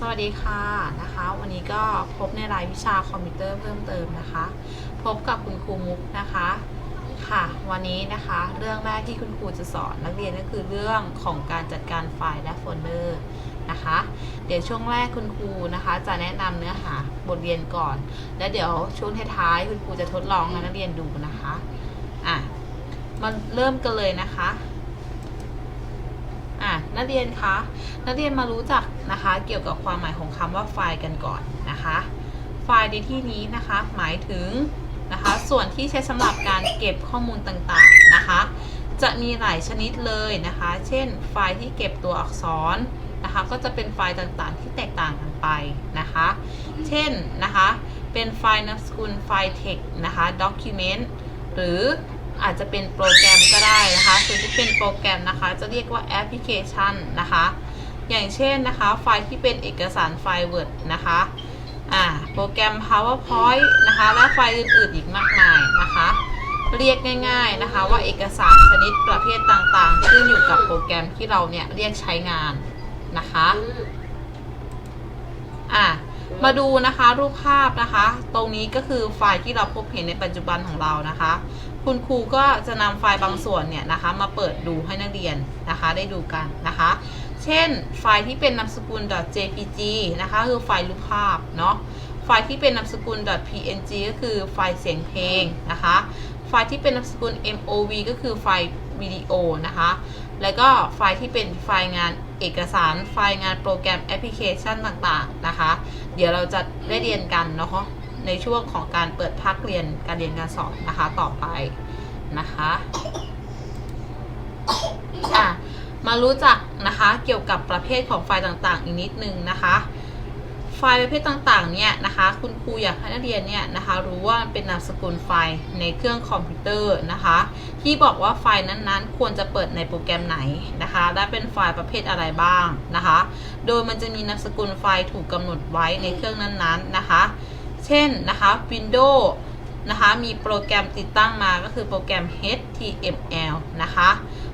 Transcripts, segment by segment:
สวัสดีค่ะนะคะ วันนี้ก็พบในรายวิชาคอมพิวเตอร์เพิ่มเติมนะคะ พบกับคุณครูมุกนะคะค่ะ วันนี้นะคะเรื่องแรกที่คุณครูจะสอนนักเรียนก็คือเรื่องของการจัดการไฟล์และโฟลเดอร์นะคะ เดี๋ยวช่วงแรกคุณครูนะคะ จะแนะนำเนื้อหาบทเรียนก่อน แล้วเดี๋ยวช่วงท้ายๆคุณครูจะทดลองให้นักเรียนดูนะคะอะมาเริ่มกันเลยนะคะ อะนักเรียนคะนักเรียนมารู้จักนะคะ เกี่ยวกับความหมายของคำว่าไฟล์กันก่อนนะคะ ไฟล์ในที่นี้นะคะ หมายถึงนะคะ ส่วนที่ใช้สำหรับการเก็บข้อมูลต่างๆนะคะ จะมีหลายชนิดเลยนะคะ เช่น ไฟล์ที่เก็บตัวอักษรนะคะ ก็จะเป็นไฟล์ต่างๆ ที่แตกต่างกันไปนะคะ เช่นนะคะ เป็นไฟล์นามสกุลไฟล์ text นะคะ document หรือ อาจจะเป็นโปรแกรมก็ได้นะคะส่วนที่เป็นโปรแกรมนะคะจะเรียกว่าแอปพลิเคชันนะคะ อย่างเช่นนะคะ ไฟล์ที่เป็นเอกสารไฟล์ Word นะคะอ่าโปรแกรม PowerPoint นะคะ และไฟล์อื่นๆอีกมากมายนะคะ เรียกง่ายๆนะคะ ว่าเอกสารชนิดประเภทต่างๆ ขึ้นอยู่กับโปรแกรมที่เราเนี่ยเรียกใช้งานนะคะอะ มาดูนะคะรูปภาพนะคะ ตรงนี้ก็คือไฟล์ที่เราพบเห็นในปัจจุบันของเรานะคะ คุณครูก็จะนำไฟล์บางส่วนเนี่ยนะคะ มาเปิดดูให้นักเรียนนะคะได้ดูกันนะคะ เช่น ไฟล์ที่เป็นนามสกุล .jpg นะคะคือไฟล์รูปภาพเนาะไฟล์ที่เป็นนามสกุล .png ก็คือไฟล์เสียงเพลงนะคะ ไฟล์ที่เป็นนามสกุล mov ก็คือไฟล์วิดีโอนะคะ แล้วก็ไฟล์ที่เป็นไฟล์งาน เอกสารไฟล์งานโปรแกรมแอปพลิเคชันต่างๆนะคะ เดี๋ยวเราจะได้เรียนกันเนาะในช่วงของการเปิดภาคเรียนการเรียนการสอนนะคะต่อไปนะคะอะมารู้จักนะคะเกี่ยวกับประเภทของไฟล์ต่างๆ อีกนิดนึงนะคะ ไฟล์ประเภทต่างๆ เนี่ยนะคะ คุณครูอยากให้นักเรียนเนี่ยนะคะ รู้ว่ามันเป็นนามสกุลไฟล์ในเครื่องคอมพิวเตอร์นะคะ ที่บอกว่าไฟล์นั้นๆ ควรจะเปิดในโปรแกรมไหนนะคะ และเป็นไฟล์ประเภทอะไรบ้างนะคะ โดยมันจะมีนามสกุลไฟล์ถูกกำหนดไว้ในเครื่องนั้นๆนะคะ เช่นนะคะ Windows นะคะมีโปรแกรมติดตั้งมาก็คือโปรแกรม HTML นะคะ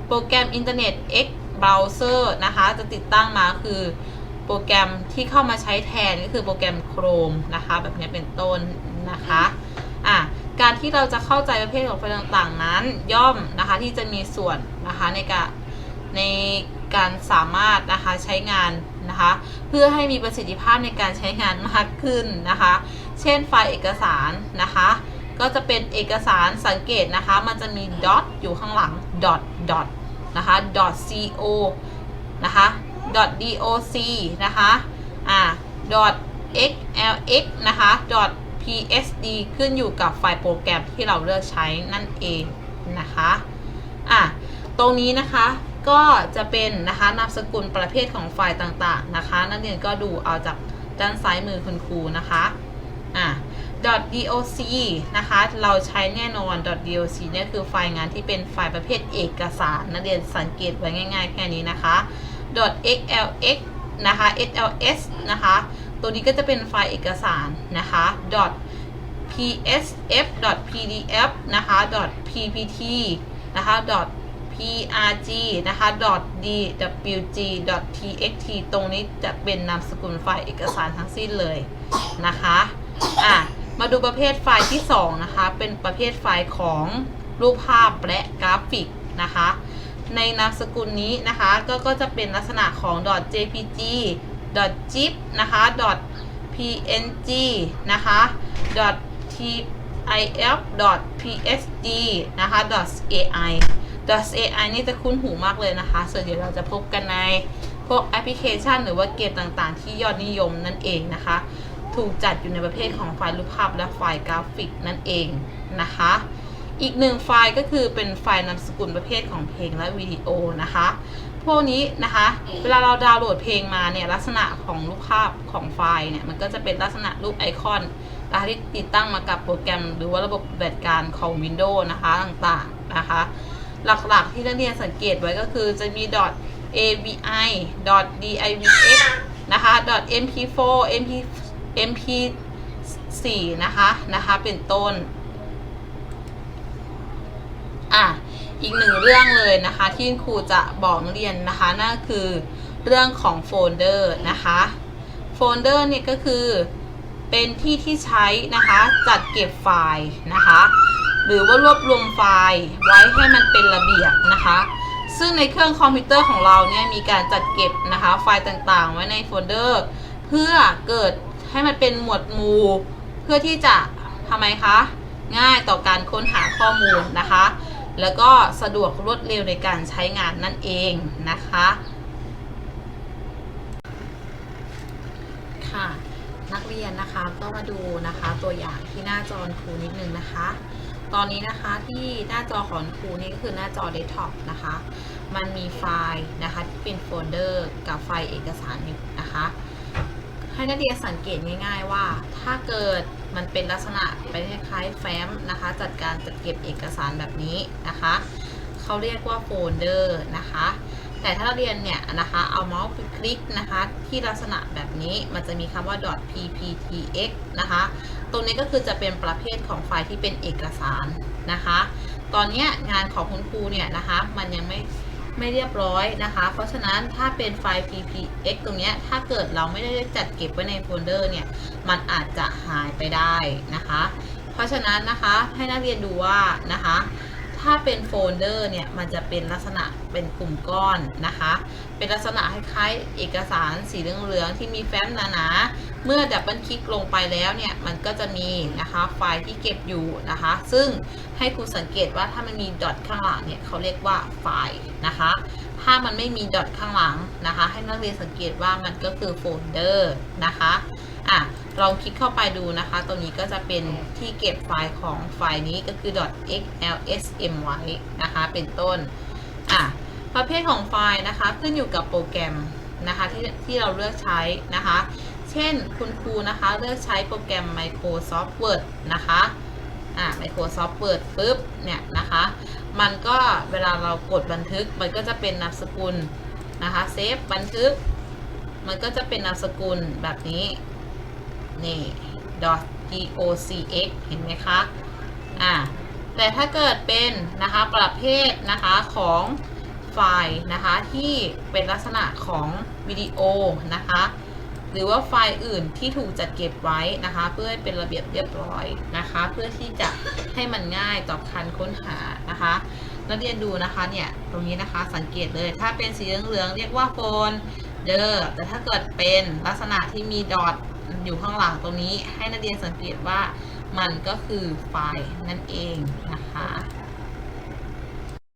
โปรแกรม Internet X Browser นะคะ จะติดตั้งมาคือ โปรแกรมที่เข้ามาใช้แทนก็คือโปรแกรม Chrome นะคะ แบบนี้เป็นต้นนะคะอะการที่เราจะเข้าใจประเภทของไฟล์ต่างๆนั้น ย่อมนะคะที่จะมีส่วนนะคะในการในการสามารถนะคะใช้งานนะคะ เพื่อให้มีประสิทธิภาพในการใช้งานมากขึ้นนะคะ เช่นไฟล์เอกสารนะคะ ก็จะเป็นเอกสารสังเกตนะคะ มันจะมี dot อยู่ข้างหลัง dot dot นะคะ co นะคะ doc นะคะ อ่า dot xlx นะคะ dot psd ขึ้นอยู่กับไฟล์โปรแกรมที่เราเลือกใช้นั่นเองนะคะ อะ ตรงนี้นะคะก็จะเป็นนะคะนามสกุลประเภทของไฟล์ต่างๆนะคะ นักเรียนก็ดูเอาจากด้านซ้ายมือคุณครูนะคะอะ .doc นะคะ เราใช้แน่นอน .doc เนี่ยคือไฟล์งานที่เป็นไฟล์ประเภทเอกสาร นักเรียนสังเกตไว้ง่าย ๆ แค่นี้นะคะ .xlx นะคะ xls นะคะ ตัวนี้ก็จะเป็นไฟล์เอกสารนะคะ .psf .pdf นะคะ .ppt นะคะ .prg นะคะ .dwg .txt ตรงนี้จะเป็นนามสกุลไฟล์เอกสารทั้งสิ้นเลยนะคะอะมาดูประเภทไฟล์ที่ 2 นะคะ เป็นประเภทไฟล์ของรูปภาพและกราฟิกนะคะ ในนามสกุลนี้นะคะก็ก็จะเป็นลักษณะของ .jpg .zip นะคะ .png นะคะ .tif .psd นะคะ .ai .ai นี่จะคุ้นหูมากเลยนะคะ ส่วนเดี๋ยวเราจะพบกันในพวกแอปพลิเคชันหรือว่าเกมต่างๆ ที่ยอดนิยมนั่นเองนะคะ ถูกจัดอยู่ในประเภทของไฟล์รูปภาพและไฟล์กราฟิกนั่นเองนะคะ อีกหนึ่งไฟล์ก็คือเป็นไฟล์นามสกุลประเภทของเพลงและวิดีโอนะคะ พวกนี้นะคะ เวลาเราดาวน์โหลดเพลงมาเนี่ยลักษณะของรูปภาพของไฟล์เนี่ยมันก็จะเป็นลักษณะรูปไอคอนนะคะที่ติดตั้งมากับโปรแกรมหรือว่าระบบปฏิบัติการของ Windows นะคะต่างๆนะคะ หลักๆที่นักเรียนสังเกตไว้ก็คือจะมี .avi .divx นะคะ .mp4 mp mp4 นะคะนะคะเป็นต้น อะอีกหนึ่งเรื่องเลยนะคะที่ครูจะบอกนักเรียนนะคะนั่นคือเรื่องของโฟลเดอร์นะคะโฟลเดอร์เนี่ยก็คือเป็นที่ที่ใช้นะคะจัดเก็บไฟล์นะคะ หรือว่ารวบรวมไฟล์ไว้ให้มันเป็นระเบียบนะคะ ซึ่งในเครื่องคอมพิวเตอร์ของเราเนี่ยมีการจัดเก็บนะคะไฟล์ต่างๆ ไว้ในโฟลเดอร์ เพื่อเกิดให้มันเป็นหมวดหมู่ เพื่อที่จะทำไมคะ ง่ายต่อการค้นหาข้อมูลนะคะ แล้วก็สะดวกรวดเร็วในการใช้งานนั่นเองนะคะค่ะนักเรียนนะคะก็มาดูนะคะตัวอย่างที่หน้าจอครูนิดนึงนะคะ ตอนนี้นะคะที่หน้าจอของครูนี่ก็คือหน้าจอเดสก์ท็อปนะคะ มันมีไฟล์นะคะที่เป็นโฟลเดอร์กับไฟล์เอกสารอยู่นะคะ ให้นักเรียนสังเกตง่าย ๆ ว่า ถ้าเกิดมันเป็นลักษณะเป็นคล้ายๆแฟ้มนะคะ จัดการจัดเก็บเอกสารแบบนี้นะคะเขาเรียกว่าโฟลเดอร์นะคะ แต่ถ้าเราเรียนเนี่ยนะคะ เอาเมาส์ไปคลิกนะคะ ที่ลักษณะแบบนี้มันจะมีคำว่า .pptx นะคะ ตรงนี้ก็คือจะเป็นประเภทของไฟล์ที่เป็นเอกสารนะคะ ตอนนี้งานของคุณครูเนี่ยนะคะ มันยังไม่ ไม่เรียบร้อยนะคะ เพราะฉะนั้นถ้าเป็นไฟล์ ppx ตรงนี้ถ้าเกิดเราไม่ได้จัดเก็บไว้ในโฟลเดอร์เนี่ย มันอาจจะหายไปได้นะคะ เพราะฉะนั้นนะคะให้นักเรียนดูว่านะคะ ถ้าเป็นโฟลเดอร์เนี่ยมันจะเป็นลักษณะเป็นกลุ่มก้อนนะคะ เป็นลักษณะคล้ายๆเอกสารสีเหลืองๆที่มีแฟ้มหนาๆเมื่อดับเบิลคลิกลงไปแล้วเนี่ยมันก็จะมีนะคะไฟล์ที่เก็บอยู่นะคะ ซึ่งให้ครูสังเกตว่าถ้ามันมีดอทข้างหลังเนี่ยเขาเรียกว่าไฟล์นะคะถ้ามันไม่มีดอทข้างหลังนะคะ ให้นักเรียนสังเกตว่ามันก็คือโฟลเดอร์นะคะ อะลองคลิกเข้าไปดูนะคะตรงนี้ก็จะเป็นที่เก็บไฟล์ของไฟล์นี้ก็คือ .xlsm ไว้นะคะ เป็นต้นอะประเภทของไฟล์นะคะ ขึ้นอยู่กับโปรแกรมนะคะที่ที่เราเลือกใช้นะคะ เช่นคุณครูนะคะเลือกใช้โปรแกรม Microsoft Word นะคะอ่า Microsoft Word ปุ๊บเนี่ยนะคะ มันก็เวลาเรากดบันทึกมันก็จะเป็นนามสกุลนะคะเซฟบันทึก มันก็จะเป็นนามสกุลแบบนี้ นี่ .docx เห็นไหมคะ อ่า แต่ถ้าเกิดเป็นนะคะประเภทนะคะของไฟล์นะคะที่เป็นลักษณะของวิดีโอนะคะหรือว่าไฟล์อื่นที่ถูกจัดเก็บไว้นะคะ เพื่อเป็นระเบียบเรียบร้อยนะคะ เพื่อที่จะให้มันง่ายต่อการค้นหานะคะนักเรียนดูนะคะเนี่ยตรงนี้นะคะสังเกตเลยถ้าเป็นสีเหลืองๆเรียกว่าโฟนเดอร์แต่ถ้าเกิดเป็นลักษณะที่มีดอท อยู่ข้างหลังตรงนี้ให้นักเรียนสังเกตว่ามันก็คือไฟนั่นเองนะคะ